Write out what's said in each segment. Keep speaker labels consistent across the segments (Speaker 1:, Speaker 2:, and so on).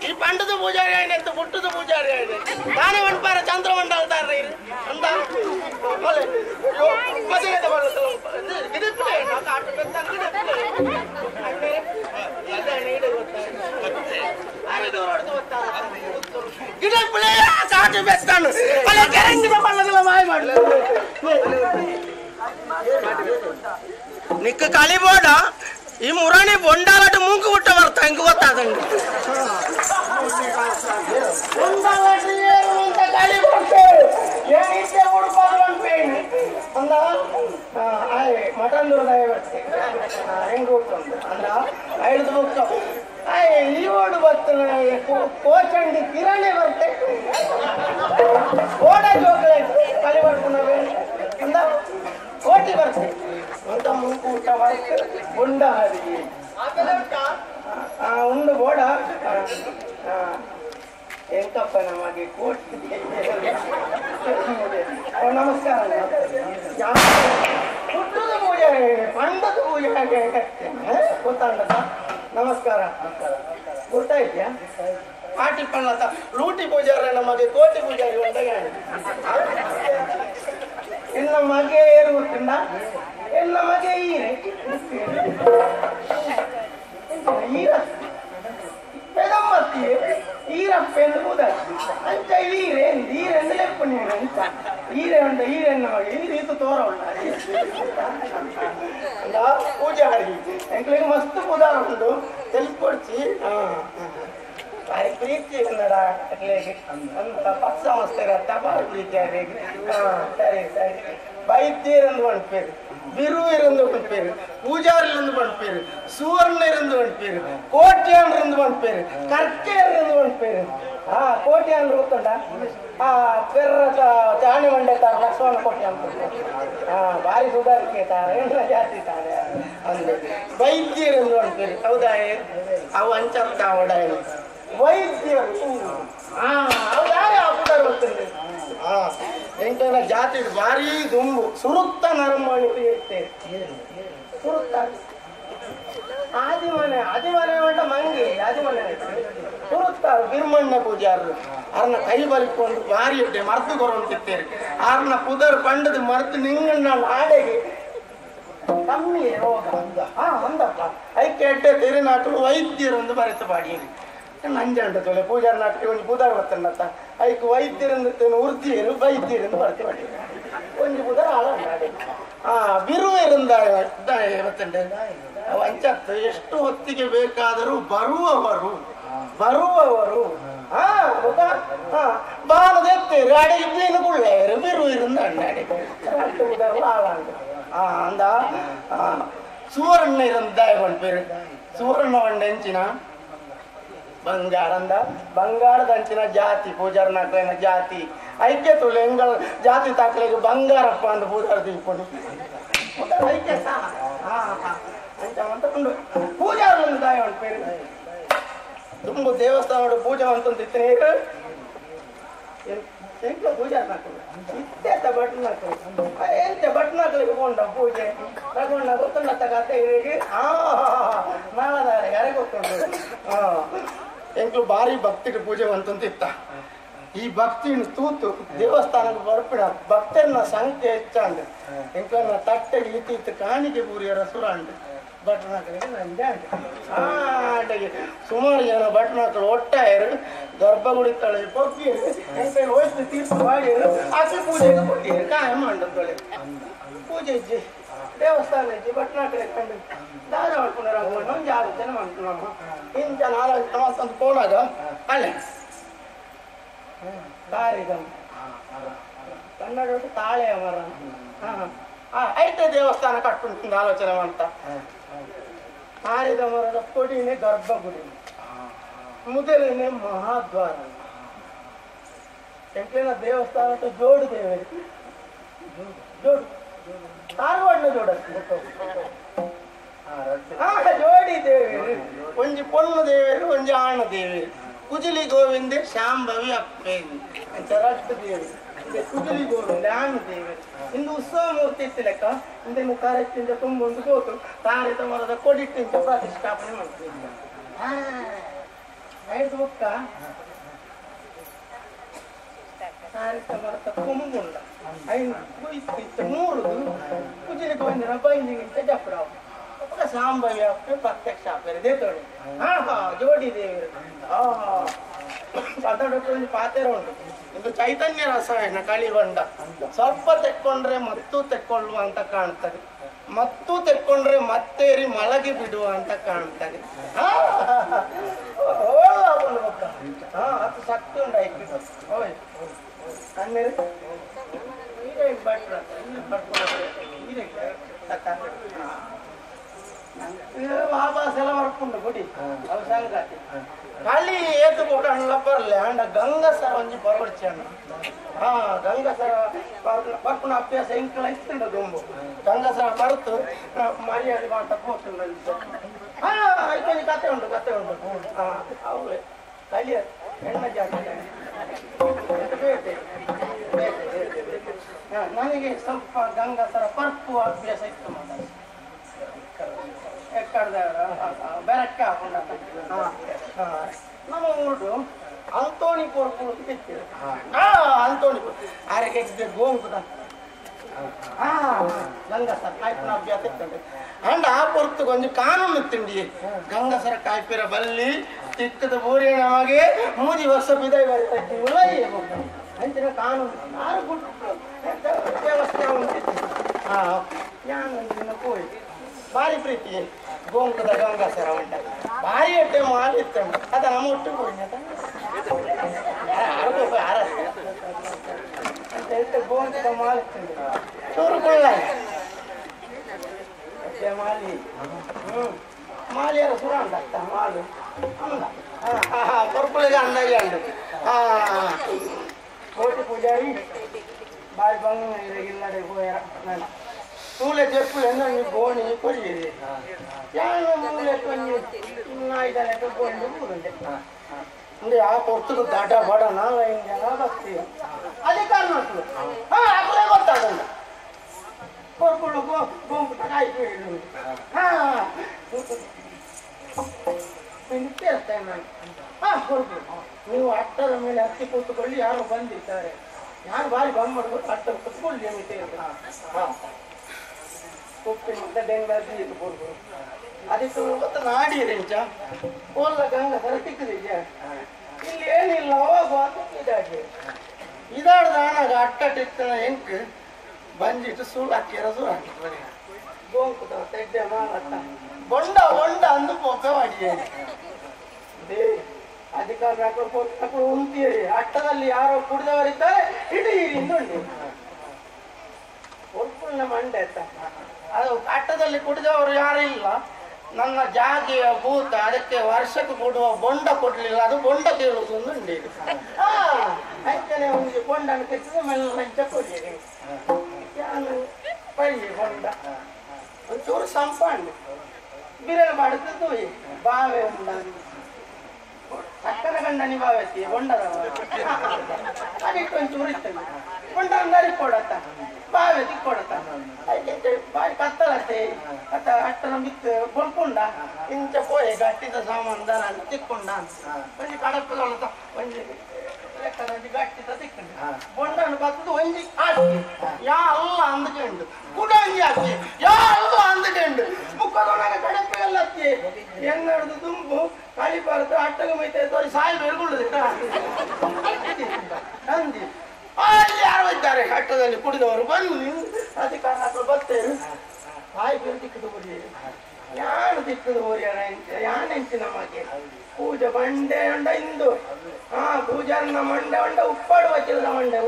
Speaker 1: ಈ ಪಂಡದ ಪೂಜಾರಿ ಆಯ್ನೆ ಅಂತ ಪುಟ್ಟದ ಪೂಜಾರಿ ಆಯ್ನೆ ನಾನೇ ಮಣ್ಪಾರ ಚಂದ್ರಮಂಡಲ ತಾರ್ರಿ ಅಂತ ಒಲೆ. ಅಯ್ಯೋ, ಮದುವೆಗೆ ಬರ್ತಲ್ಲ. ಇದು ಗಿಡಪ್ಲೆ, ನಾ ಕಾಟು ಬೆತ್ತ ಗಿಡಪ್ಲೆ. ಅಣ್ಣೆ, ಅದೇ ನೀಡೆ ಗೊತ್ತಾಯ್ತು. ಅರೆದು ಹೊರಡ್ದು ಗೊತ್ತಾಗ್ತದೆ. ಗಿಡಪ್ಲೆ, ಆ ಕಾಟು ಬೆತ್ತನು. ಒಲೆ ಕೆರಂಗಿದ ಬಳ್ಳಗಳ ಮಾಯ ಮಾಡ್ಲು. ನಿಕ್ಕ ಕಲಿಬೋಡ ಈ ಮುರಾಣಿ ಬೊಂಡಾಲಟ ಮೂಗು ಬಿಟ್ಟ ಬರ್ತಾ ಹೆಂಗ ಗೊತ್ತಾದಂಗೆ ಮಟನ್ ದುರ್ದಾಯ ಬರ್ತೇ ಹೆಂಗ್ ಹೋಗ್ತಂದು ಅಂದ ಐದು ಬುಕ್ಕ ಈ ಓಡು ಬರ್ತನ ಕೋಚಂಡಿ ಕಿರಣೆ ಬರ್ತೆ ಓಡ ಜೋಕಲೆ ಕಲಿ ಬರ್ತಾನವೆ ಅಂದ ಕೋಟಿ ಬರ್ತೆ ಅಂತ ಮುಂಕು ಊಟ ಬರ್ತೇ ಗುಂಡ ಹಾದಿ. ಆ, ಉಂಡು ಬೋಡ ಎಂಕಪ್ಪ ನಮಗೆ ಕೋಟಿ? ನಮಸ್ಕಾರ. ಹುಟ್ಟದ ಪೂಜೆ ಪಂಡದ ಪೂಜೆ ಹಾಗೆ. ಗೊತ್ತಾಂಡ ನಮಸ್ಕಾರ ಗುರ್ತಾಯ್ತೀಯ ಪಾಟಿ ಪಣ್ಣ ಲೂಟಿ ಪೂಜಾರ ನಮಗೆ ಕೋಟಿ ಪೂಜಾರಿ ಅಂತ ನಿನ್ನ ಮಗೆ ಏರು ಗೊತ್ತಿಂದ ಎಲ್ಲ ಮಗೆ ಈರೆ ಈರ பெதம்பத்தி ಅಂತ ಈರೇನ್ அந்த ಲೆಪ್ಪ ஈரேந்து ಅಂತ ಹೀರೆ ಉಂಡ ಹೀರೆಯನ್ನು ಹೀರೆ ಇತ್ತು ತೋರ ಉಂಡ ಪೂಜಾರಿ ಎಂಕ್ಲಿಗೆ ಮಸ್ತ್ ಪೂಜಾರ ಉಂಟು. ತೆಲ್ಪೊಡ್ಚಿ ಬಾರಿ ಪ್ರೀತಿ ಕನ್ನಡ ಅಂತ ಪಕ್ಷ ಮಸ್ತರ ತಪಾಲು ಪ್ರೀತಿಯಾಗಿ ಸರಿ ಸರಿ. ವೈದ್ಯರಂದು ಬಣ್ಪೇರು ಬಿರು ಇರಂದು ಬಣ್ಪೇರು ಪೂಜಾರಿಲಿಂದ ಬಣ್ಪೇರು ಸುವರ್ಣ ಇರಂದು ಬಣ್ಪೇರು ಕೋಟ್ಯಾನರಂದು ಬಣ್ಪೇರು ಕರ್ಕೆಯರಂದು ಬಣ್ಪೇರು ಹಾ ಅಂದ್ರೆ ಗೊತ್ತುಂಟ? ಆ ಪೆರ್ರ ಚಾಣಿ ಮಂಡೆ ತಾರ ಲಕ್ಷ್ಮಣ ಕೋಟ್ಯಾನ್ ಹಾ ಭಾರಿ ಸುಧಾರಿಕೆ ತಾರೆ ಎಲ್ಲ ಜಾತಿ ತಾರೆ ವೈದ್ಯರು ಎಂದು ಅಂತೇಳಿ ಹೌದಾ ಅವು ಅಂಚಪ್ಪ ಒಡಾಯ ವೈದ್ಯರು ಹಾ ಅವು ಪುಟ ಹಾಕ್ತಾರೆ ಗೊತ್ತಿಲ್ಲ ಹಾ ಎಂಟನ ಜಾತಿ ಭಾರಿ ದುಂಬು. ಸುರುತ್ತ ನರಮಣಿ ಇರ್ತೇವೆ ಸುರುತ್ತ ಆದಿಮನೆ ಆದಿಮನೆ ಮಂಗಿ ಆದಿಮನೆ. ಸುರುತ್ತಾರೆ ಬಿರ್ಮಣ್ಣ ಪೂಜಾರರು. ಅವ್ರನ್ನ ಕೈ ಬಲಿಕೊಂಡು ಬಾರಿ ಇಟ್ಟೆ ಮರ್ತು ಕೊರಂತಿರ್ತೇವೆ ಅವ್ರನ್ನ ಪುದರ್ ಪಂಡದ ಮರೆತು ನಿಂಗಣ್ಣ ಆಡೆಗೆ ಕಮ್ಮಿ ರೋಗ ಅಂದ. ಹಾ, ಅಂದಪ್ಪ. ಐ ಎಡ್ಡೆ ತೆರೆ ನಾಟಲು ವೈದ್ಯರೊಂದು ಬರೆತ ಬಾಡಿಯಲ್ಲಿ ನಂಜಂಡ ತೊಲೆ ಪೂಜಾರ ನಾಟಕ ಒಂದು ಪುದರ್ ಬರ್ತಂಡತ್ತ ಐಕ್ ವೈದ್ಯರಿಂದ ಉರ್ದಿಯರು ವೈದ್ಯರಿಂದ ಬರ್ತಿ ಬಾಡಿ ಒಂದು ಪುದರ್ ಆಳ ಹಾ ಬಿರುವರಿಂದ ಅವು ಅಂಚತ್ತು ಎಷ್ಟು ಹೊತ್ತಿಗೆ ಬೇಕಾದರೂ ಬರುವವರು ಬರುವವರು ಹಾ ಗೊತ್ತಾ ಹಾ ಬಾಲದೆತ್ತೇರು ಅಡಿಗೆ ಮೀನು ಕುಳ್ಳೇರು ಬಿರುವಿರಿಂದ ಅಣ್ಣಾಡಿ ரெண்டு உதவு ஆளாங்க ஆ அந்த ஆ, சுவரண்ண இருந்தா இவன் பேரு ಸುವರ್ಣ ವಂಡೆಂಚಿನ ಬಂಗಾರಂದ ಬಂಗಾರದ ಅಂಚಿನ ಜಾತಿ ಪೂಜಾರ ನಾಟನ ಜಾತಿ ಐಕ್ಯ ತುಳು ಎಂಗಳ ಜಾತಿ ತಾಕಲಿಗೆ ಬಂಗಾರಪ್ಪ ಅಂತ ಪೂಜಾರ ತಿಳ್ಕೊಂಡು ಐಕ್ಯ ಸಹ ಹಾ ಹಾ ಅಂತ ಅಂತ ಉಂಡು ಪೂಜಾರ ಒಂದು ದಾಯ ಒಂದು ಪೇರು ತುಂಬ ದೇವಸ್ಥಾನ ಪೂಜೆ ಅಂತಂದು ಇತ್ತನೇ ಎಂತ ಪೂಜೆ ಹಾಕೋದು ಇತ್ತೆತ್ತ ಬಟ್ನ ಎಂತ ಬಟ್ನ ಹಾಕಲಿಕ್ಕೆ ಪೂಜೆ. ತಗೊಂಡ ಗೊತ್ತುಂಡ ತಗತ್ತೆ ಇವರಿಗೆ ಹಾ ನಾಳದಾರೆ ಯಾರೇ ಗೊತ್ತುಂಟು. ಹಾ ಎಂಕ್ಲು ಭಾರಿ ಭಕ್ತಿಗೆ ಪೂಜೆ ಅಂತಂತ ಇತ್ತ. ಈ ಭಕ್ತಿನ ತೂತು ದೇವಸ್ಥಾನಕ್ಕೆ ಬರ್ಪಿಡ ಭಕ್ತರನ್ನ ಸಂಖ್ಯೆ ಹೆಚ್ಚಾಂಡ್. ಎಂಕ್ಲನ್ನ ತಟ್ಟೆಗೆ ಇತ್ತಿತ್ತು ಕಾಣಿಕೆ ಪೂರಿಯರ ಸುರಾಂಡು. ನಂಜೆ ಅಂಟು ಆ ಸುಮಾರು ಜನ ಭಟ್ನಾಕರು ಒಟ್ಟಾಯರು ಗರ್ಭಗುಡಿ ತಳೆ ಪೊಕ್ಕಿಯರು ಹೋಯ್ತು ತೀರ್ಪು ಮಾಡಿಯರು ಆಕೆ ಪೂಜೆಗೆ ಕೊಟ್ಟಿಯರು ಕಾಯ ಪೂಜೆ ಇಜ್ಜಿ ದೇವಸ್ಥಾನ ಇಜ್ಜಿ ಭಟ್ನಾಕರೆ ಕಂಡು. ದಾರ ಮಾಡ್ಕೊಂಡ್ರ ಒಂದು ಆರು ಜನ ಮಾಡ್ಕೊಂಡು ಇಂಚ ನಾಲ್ಕು ಮತ್ತೊಂದು ಕೋಣಾಗ ಅಲ್ಲೇ. ದಾರಿಗಮ್ಮ ಕನ್ನಡ ತಾಳೆ ಮರ. ಹಾ ಐತೆ ದೇವಸ್ಥಾನ ಕಟ್ಕೊಂಡು ಆಲೋಚನೆ ಮಾಡ್ತಾ. ತಾರಿದ ಮರದ ಕೊಡಿನೇ ಗರ್ಭಗುಡಿ ಮೊದಲನೇ ಮಹಾದ್ವಾರ. ಎಂಟನೇ ದೇವಸ್ಥಾನ ಅಂತ ಜೋಡು ದೇವರು. ಜೋಡು. ಧಾರವಾಡನ ಜೋಡ ಜೋಡಿ ದೇವರು. ಒಂಜಿ ಪೊನ್ನು ದೇವರು, ಒಂಜಿ ಆಣ ದೇವರು. ಕುಜಲಿ ಗೋವಿಂದ, ಶಾಂಭವಿ ಅಪ್ಪೇಂದು ಅಂತ ರಟ್ಟು ದೇವಿ ಉಗುಲಿಗೋರು ನಾನು ದೇವೆ ಇಂದು ಉತ್ಸವ ಮೂರ್ತಿ ಲೆಕ್ಕ ಅಂದ್ರೆ ಮುಖಾರಕ್ಕಿಂತ ತುಂಬೊಂದು ಗೋತು ತಾರತ ಮರದ ಕೊಡಿಟ್ಟಿಂತ ಪ್ರತಿಷ್ಠಾಪನೆ ಮಾಡ್ತಿದ್ದ ಹೋಗ್ತ ತಾರತ ಮರದ ಕುಂಬುಂಡ ಐದು ಮೂರು ಕುಜಿಲಿಗೆ ಬಂದಿರ ಬೈಲಿಗಿಂತ ಜಪ್ರಾವ್ ಸಾಂಬವ್ಯ ಪ್ರತ್ಯಕ್ಷ ಬೆರೆದೇ ತೋಳಿ ಹಾ ಹಾ ಜೋಡಿ ದೇವರು ಹಾ ಹಾ ಅದೊಂದು ಪಾತ್ರ ಉಂಟು ಇದು ಚೈತನ್ಯ ರಸಾಯನ, ಕಳಿಗೊಂಡ. ಸ್ವಲ್ಪ ತೆಕ್ಕೊಂಡ್ರೆ ಮತ್ತೂ ತೆಕ್ಕೊಳ್ಳುವ ಅಂತ ಕಾಣ್ತದೆ. ಮತ್ತೂ ತೆಕ್ಕೊಂಡ್ರೆ ಮತ್ತೇರಿ ಮಲಗಿ ಬಿಡುವ ಅಂತ ಕಾಣ್ತದೆ. ಅದು ಶಕ್ತಿ ಉಂಟು ಐಕ್ಯ ಓಯ್ ಕಣ್ಣೀರು. ಹೀಗೆ ಭಟ್ರ ಇಲ್ಲಿ ಪಡ್ಕೊಂಡು ಹೀಗೆ ತಕ್ಕ ಬಾಬಾ ಸಲ ಬರ್ಕೊಂಡು ಬಿಡಿ ಅವು ಸಂಗತಿ ಕಳಿ ಏತು ಕೊಟ್ಟಣ್ಣ ಬರ್ಲೆ ಅಂಡ ಗಂಗಸರ ಒಂಜಿ ಬರವಡ್ಚಿ ಅಣ್ಣ ಹಾ ಗಂಗಸರ ಬರ್ಪುನ ಅಭ್ಯಾಸ ಇಂಕಲ ಇತ್ತುಂಡ ದುಂಬು ಗಂಗಸರ ಬರುತ್ತು ಮರ್ಯಾದೆ ಮಾತ ಕೂತು ಹಾ ಐಕೊಂಜಿ ಕತೆ ಉಂಟು ಕತೆ ಉಂಟು ಹಾ ಅವೇ ಕಲಿಯ ಹೆಣ್ಣ ಜಾತಿ ಬೇಟೆ ಬೇಟೆ ಬೇಟೆ ಬೇಟೆ ಹಾ, ನನಗೆ ಸ್ವಲ್ಪ ಗಂಗಸರ ಪರ್ಪು ಅಭ್ಯಾಸ ಇತ್ತು ಮಾತಾಡಿ ಎಕ್ಕಡ್ದ ಬೆರಕ್ಕ ನಮ್ಮ ಊರು ಅಂತೋಣಿ ಪೊರ್ಪು ತಿಕ್ಕಿದೆ ಹಾ. ಅಂತೋಣಿ ಆರಕ್ಕೆ ಗೋಂಕುದ ಹಾ. ಗಂಗಸರ ಕಾಯ್ಪಿನ ಅಭ್ಯಾಸ ಇತ್ತಂತೆ. ಅಂಡ ಆ ಪೊರ್ತು ಒಂದು ಕಾನೂನು ತಿಂಡಿ. ಗಂಗಸರ ಕಾಯ್ಪಿರ ಬಲ್ಲಿ ತಿಕ್ಕದ ಊರಿನ ನಮಗೆ ಮೂದಿ ವರ್ಷ ಬಿದೈ ಬರೀತೈತಿ. ಉಳೈ ಅಂಚಿನ ಕಾನೂನು. ಯಾರು ಬಿಟ್ಟು ವ್ಯವಸ್ಥೆ ಉಂಟಿತ್ತು ಹಾ. ಯಾನು ಕೋಳಿ? ಭಾರಿ ಪ್ರೀತಿ. ಗೋಂಕದ ಗಂಗಾಸರ ಉಂಟ ಭಾರಿ ಹೊಟ್ಟೆ ಮಾಲಿತ್ತು ಅದ ನಮ್ಮ ಒಟ್ಟು ಕೋಳಿ ಅದ ಆಡ್ಬೇಕು ಆರ ಅಂತ ಹೇಳ್ತೆ ಗೋಂಕದ ಮಾಲಿತ್ತು ಚೂರು ಕೊಳ್ಳ ಹೊಟ್ಟೆ ಮಾಲಿ ಹ್ಮ್ ಮಾಲಿಯರ ಸುರ ಅಂದ ಮಾಲು ಅಂದ ಕೊರ್ಪುಳಿಗೆ ಅಂದಾಗೆ ಅಂದು ಹಾ ಕೋಟಿ ಪೂಜಾರಿ ಬಾಯಿ ಬಂಗ ಇಲ್ಲದೆ ಹೋಯರ ನಾನು ಮೂಲೆಟ್ಟು ಎಲ್ಲ ನೀವು ಬೋಣಿ ಕೊಡ್ಲಿದೆ ಯಾವ ಮೂಲೆಟ್ಟು ನಾಯ್ದನೆಟ್ಟು ಬೋಣಿ ಕೂಡುಂಡೆ ಅಂದ್ರೆ ಆ ಪೊರ್ತುಕು ದಾಟ ಬಡ ನಾವ ಹಿಂಗೆಲ್ಲ ಬರ್ತೀವಿ. ಅದೇ ಕಾರಣ ಅಕ್ಕೇ ಗೊತ್ತಾಗಲ್ಲ. ಕೊರ್ಕೊಂಡು ಗೊಂಬು ಕಾಯ್ತು ಹೇಳಿ ಹಾ. ಕೇಳ್ತೇನೆ ನಾನು. ಹಾ ಕೊರ್ಕೊಂಡು ನೀವು ಅಟ್ಟದ ಮೇಲೆ ಹತ್ತಿ ಕೂತ್ಕೊಳ್ಳಿ, ಯಾರು ಬಂದಿದ್ದಾರೆ ಯಾರು ಬಾರಿ ಬಂದ್ ಮಾಡ್ಬೇಕು ಅಟ್ಟದ ಕೂತ್ಕೊಳ್ಳಿ ನಿಮಗೆ ಹಾಂ ಉಪ್ಪಿನಿಂದ ಬೆಂಗಳೂರು ನೀರು ಕೊಡ್ಬೋದು ಅದಕ್ಕೆ ಇವತ್ತು ನಾಡಿ ರೆಂಚ ಗಂಗ ಇಲ್ಲಿ ಏನಿಲ್ಲ ಹೋಗುವ ಇದಾಗಿ. ಇದಾಡ್ದ ಆನಾಗ ಅಟ್ಟ ಟಿಕ್ಕನ ಎಂಕ್ ಬಂದಿಟ್ಟು ಸುಳ್ಳು ಹಾಕಿರ ಸುಳ್ಳು ಹಾಕಿ ಗೋಂಕುದ ತೆಡ್ಡೆ ಮಾಲತ್ತ ಬೊಂಡ ಬೊಂಡ ಅಂದು ಪೊಪ್ಪೆ ಮಾಡಿದ್ದೇನೆ ದೇ ಅಧಿಕಾರ ಹಾಕೊಂಡು ಉಂತೀರಿ ಅಟ್ಟದಲ್ಲಿ ಯಾರೋ ಕುಡಿದವರಿದ್ದಾರೆ ಹಿಡಿಯಿರಿ ಇಂದುಂಡಿ ಒಳ್ಪುಳ್ಳ ಮಂಡೆ ಆಯ್ತಾ? ಅದು ಅಟ್ಟದಲ್ಲಿ ಕುಡಿದವರು ಯಾರು ಇಲ್ಲ. ನನ್ನ ಜಾಗಿಯ ಭೂತ ಅದಕ್ಕೆ ವರ್ಷಕ್ಕೆ ಕೊಡುವ ಬೊಂಡ ಕೊಡ್ಲಿಲ್ಲ. ಅದು ಬೊಂಡ ಕೇಳುವುದು ಒಂದು ಉಂಡಿ ಇದು. ಆ, ಅಂಚನೆ ಒಂದು ಬೊಂಡನ್ನು ಕೆತ್ತಿದ ಮೇಲೆ ಲಂಚ ಕೊಡಿರಿ ಯಾನು ಬಳ್ಳಿ ಬೊಂಡ. ಒಂಚೂರು ಸಂಪಾಂಡು ಬಿರಲ್ ಮಾಡುತ್ತಿದ್ದು ಬಾವೆ ಉಂಡ ಅಕ್ಕನ ಗಂಡನಿ ಬಾವೆತ್ತಿ ಬೊಂಡದ ಅದಕ್ಕೆ ಒಂಚೂರು ಇತ್ತು. ಬೊಂಡ ಅಂಗಡಿ ಕೊಡತ್ತ ಬಾವೆ ತಿಕ್ಕೊಡತ್ತ ಅದಕ್ಕೆ ಬಾಯಿ ಕತ್ತಲತ್ತೆ ಅತ್ತ ಅಟ್ಟನ ಬಿತ್ತು ಕೊಳ್ಕೊಂಡ ಇಂಚ ಪೋಯೆ ಗಟ್ಟಿದ ಸಾಮಾನು ದನ ತಿಕ್ಕೊಂಡ ಒಂಜಿ ಕಡಪದೊಳತ ಒಂಜಿ ಲೆಕ್ಕದಲ್ಲಿ ಗಟ್ಟಿದ ತಿಕ್ಕೊಂಡು ಬೊಂಡನ್ನು ಬತ್ತದು ಒಂಜಿ ಹಾಕಿ ಯಾ ಅಲ್ಲ ಅಂದ್ಕೊಂಡು ಕುಡ ಒಂಜಿ ಹಾಕಿ ಯಾ ಅಲ್ಲ ಅಂದ್ಕೊಂಡು ಮುಖದೊಳಗೆ ಕಡಪೆ ಎಲ್ಲ ಹತ್ತಿ ಹೆಂಗಡ್ದು ತುಂಬು ಕಳಿಬಾರ್ದು ಅಟ್ಟಗ ಮೈತೆ ತೋರಿ ಸಾಯಿ ಅಂದಿ ಅಲ್ಲಿ ಯಾರು ಇದ್ದಾರೆ ಅಟ್ಟದಲ್ಲಿ ಕುಡಿದವರು ಬನ್ನಿ ಅಧಿಕಾರ ಬರ್ತೇನೆ ಬೆರು ಯಾರು ಬರೀ ಯಾರು ತಿಕ್ಕದು ಬೋರಿಯಾರ ಯಾನ್ ಎಂಚಿ ನಮಗೆ? ಪೂಜೆ ಬಂಡೆ ಉಂಡ ಇಂದು. ಹಾ ಪೂಜಾರನ ಮಂಡೆ ಉಂಡ, ಉಪ್ಪಾಡು ವಚ್ಚಿರದ ಮಂಡೆ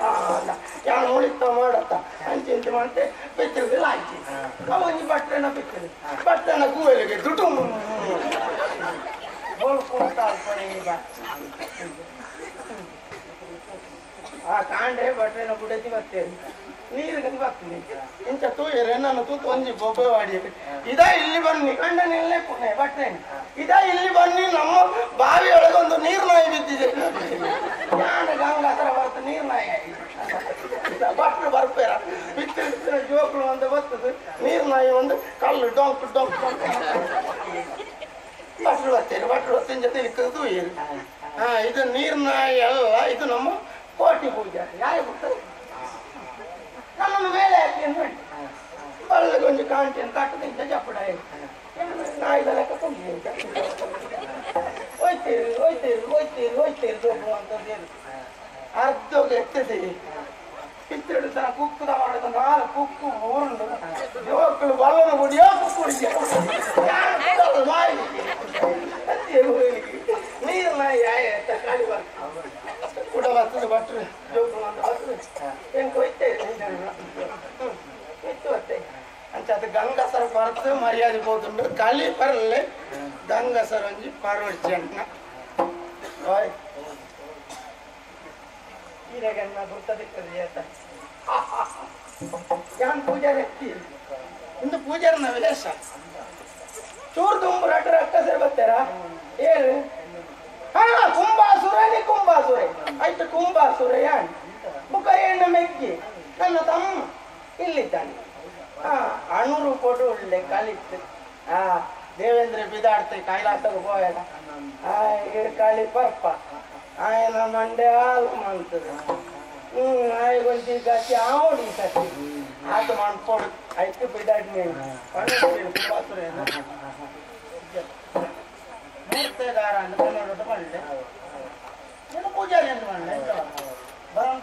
Speaker 1: ಹಾ ಅಲ್ಲ. ಯಾರು ಉಳಿತ ಮಾಡತ್ತ? ಅಂಚಿಂತ ಮಾಡ್ತೆ ಬೆಚ್ಚಲಿಗೆ ಲಾಯ್ಚಿ ಅವ ಒಂಜಿ ಬಟ್ಟೆನ ಬೆಚ್ಚಲಿ ಬಟ್ಟೆನ ಕೂವಲಿಗೆ ದುಟು ಬೋಳ್ಕೊಂತ ಈಗ ಆ ಕಾಂಡೆ ಬಟ್ಟೆನ ಬುಡತಿ ಬರ್ತೇನೆ ನೀರಿಗೆ ಬರ್ತೀನಿ ಇಂಚ ತೂಯರೆ ನನ್ನ ತೂತು ಒಂಜಿ ಬೊಬ್ಬೆ ವಾಡಿ ಇದ ಇಲ್ಲಿ ಬನ್ನಿ ಗಂಡನ ಇಲ್ಲೇ ಪುಣೆ ಬಟ್ಟೆ ಇದ ಇಲ್ಲಿ ಬನ್ನಿ, ನಮ್ಮ ಬಾವಿಯೊಳಗೆ ಒಂದು ನೀರ್ನಾಯಿ ಬಿದ್ದಿದೆ. ನಾನು ಗಂಗಾಸರ ಬರ್ತು ನೀರ್ನಾಯಿ. ಭಟ್ರು ಬರ್ಪೇರ. ಬಿತ್ತಿನ ಜೋಕುಳು ಒಂದು ಬರ್ತದೆ. ನೀರ್ನಾಯಿ ಒಂದು ಕಲ್ಲು, ಡೊಂಕ್ ಡೊಂಕ್ ಡೊಂಕ್. ಭಟ್ರು ಬರ್ತಾರೆ ಭಟ್ರು ಬರ್ತೀನಿ ಜೊತೆ ಇಕ್ಕದು ಏನು ಹಾ, ಇದು ನೀರ್ನಾಯಿ ಅಲ್ಲ, ಇದು ನಮ್ಮ ಕೋಟಿ ಪೂಜೆ ಯಾರು ಬಿಡ್ತಾರೆ ನಮ್ಮನ್ನು ಮೇಲೆ ಹಾಕಿ ಅಂದ್ರೆ ಬಳ್ಳ ಕೊಂಚ ಕಾಂಟಿ ಅಂತ ಕಟ್ಟದಿಂದ ಜಪ್ಪಡ ನಾಯಿದ ಲೆಕ್ಕ ಹೋಯ್ತೀರಿ ಹೋಯ್ತೀರಿ ಹೋಯ್ತೀರಿ ಹೋಯ್ತೀರಿ ಜೋಬು ಅಂತದ್ದು ಏನು ಅರ್ಧ ಎತ್ತದೆ ಪಿತ್ತಿಡು ತನ ಕುಕ್ಕುದ ಮಾಡಿದ ನಾಲ್ಕು ಕುಕ್ಕು ಉರುಂಡು ಯುವಕರು ಬಲ್ಲನ ಬುಡಿಯೋ ಕುಕ್ಕು ಮಾರಿ ನೀರು ನಾಯಿ ಆಯ ಕಾಳಿ ಬರ್ತ ಕೂಡ ಬರ್ತದೆ ಭಟ್ರು ಜೋಕುಲು ಅಂತ ಬರ್ತದೆ ಹೆಂಗೆ ಹೋಯ್ತೇವೆ ಇತ್ತು ಅತ್ತೆ ಅಂತ ಅದು ಗಂಗಸರ మర్యాద ಮರ್ಯಾದೆ ಹೋಗುಂಡು పర్లే ಬರಲೆ ಗಂಗಸರ ಒಂಜಿ అంటున్నా ಈರೆಗನ್ನ ಗುರ್ತದಿಕ್ಕದೆ ಆತ ಯಾನ್ ಪೂಜಾರಿ ಎತ್ತಿ ಇಂದು ಪೂಜಾರನ ವಿಲೇಶ ಚೂರು ತುಂಬ ರಟ್ಟ ರಟ್ಟ ಸೇರಿ ಬರ್ತಾರ? ಏನು ಹಾ ಕುಂಬಾಸುರನಿ ಕುಂಬಾಸುರೆ. ಆಯ್ತು ಕುಂಬಾಸುರ ಯಾನ್? ಮುಖ ಎಣ್ಣೆ ಮೆಕ್ಕಿ. ನನ್ನ ತಮ್ಮ ಇಲ್ಲಿದ್ದಾನೆ. ಅಣ್ಣೂರು ಕೊಡು ಒಳ್ಳೆ ಕಾಲಿತ್ತು. ಆ, ದೇವೇಂದ್ರ ಬಿದಾಡ್ತೆ, ಕೈಲಾಸಕ್ಕೆ ಹೋಯಲ್ಲ ಹಾಗೆ ಕಾಳಿ ಪರ್ಪ. ಆಯನ ಮಂಡೆ ಹಾಲು ಮಾಡ್ತದೆ ಹ್ಮ್ ಆಯ್ಗೊಂದು ಗತಿ ಆವಡಿ ಸತಿ. ಆತು ಮಾಡ್ಕೊಡು. ಆಯ್ತು, ಬಿದಾಡ್ ನೀನು. ಮೂರ್ತೇದಾರ ಅಂತ ನೋಡೋದು ಮಾಡಲೆ ಪೂಜಾರಿ ಅಂತ ಮಾಡಲೆ ಬರೋಣ